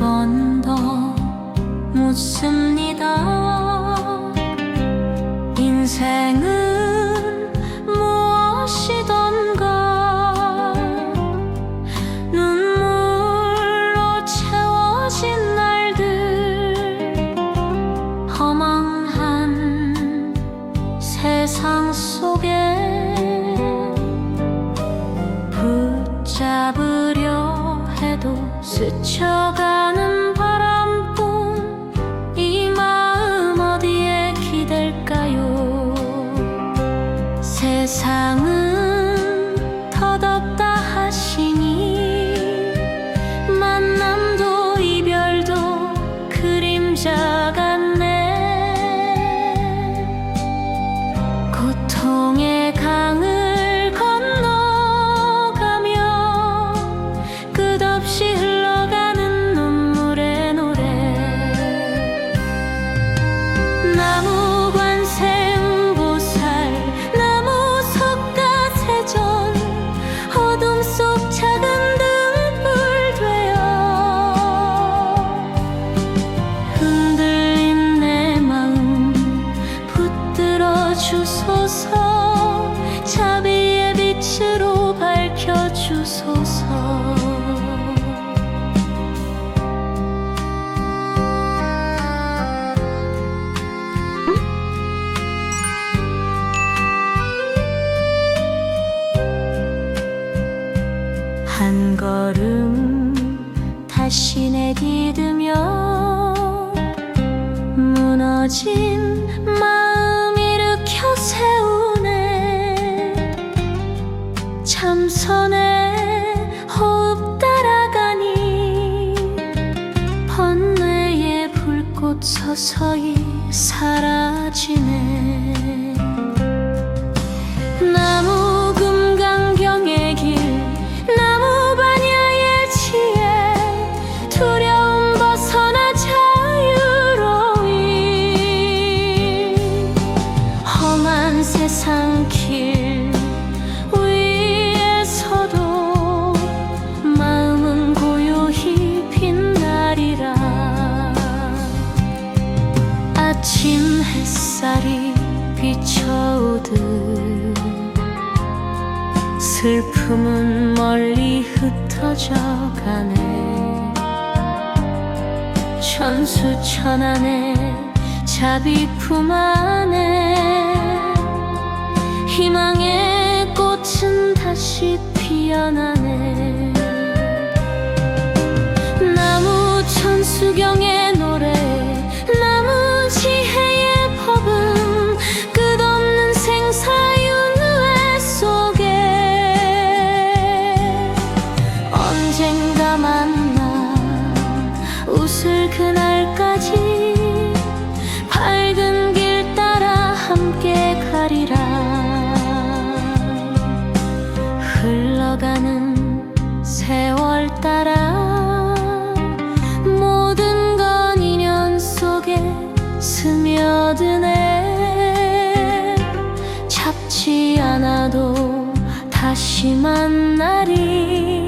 번 더 묻습니다. 인생은 무엇이던가? 눈물로 채워진 날들 허망한 세상 속에 붙잡으려 해도 스쳐가 한 걸음 다시 내디디며 무너진 마음 일으켜 세우네. 참선에 호흡 따라가니 번뇌의 불꽃 서서히 사라지네 세상 길 위에서도 마음은 고요히 빛나리라. 아침 햇살이 비춰오듯 슬픔은 멀리 흩어져 가네. 천수천안에 자비 품 안에 희망의 꽃은 다시 피어나네. 나무 천수경의 노래 나무 지혜의 법음 끝없는 생사윤회 속에. 언젠가 만나 웃을 그날까지 밝은 길 따라 함께 가리라 세월 따라 모든 건 인연 속에 스며드네. 잡지 않아도 다시 만나리